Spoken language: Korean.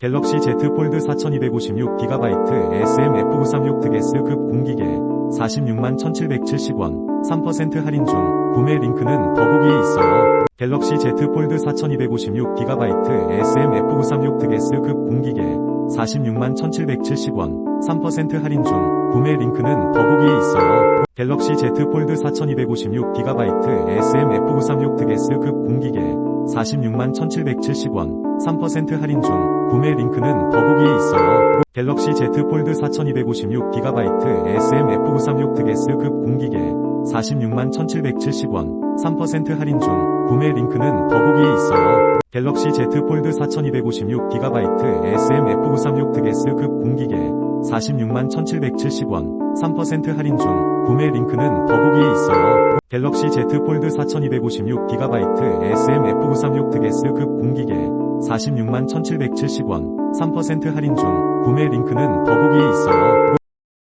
갤럭시 Z 폴드 4256GB SM-F936 득S급 공기계 46만 1770원 3% 할인 중 구매 링크는 더보기에 있어요. 갤럭시 Z 폴드 4256GB SM-F936 득S급 공기계 46만 1770원 3% 할인 중 구매 링크는 더보기에 있어요. 갤럭시 Z 폴드 4256GB SM-F936 득S급 공기계 46만 1770원 3% 할인 중 구매 링크는 더보기에 있어요. 갤럭시 Z 폴드 4256GB SM-F936 득S급 공기계 46만 1770원 3% 할인 중 구매 링크는 더보기에 있어요. 갤럭시 Z 폴드 4256GB SM-F936 득S급 공기계 46만 1770원 3% 할인 중 구매 링크는 더보기에 있어요. 갤럭시 Z 폴드 4256GB SM-F936 득S급 공기계 46만 1770원 3% 할인 중 구매 링크는 더보기에 있어요.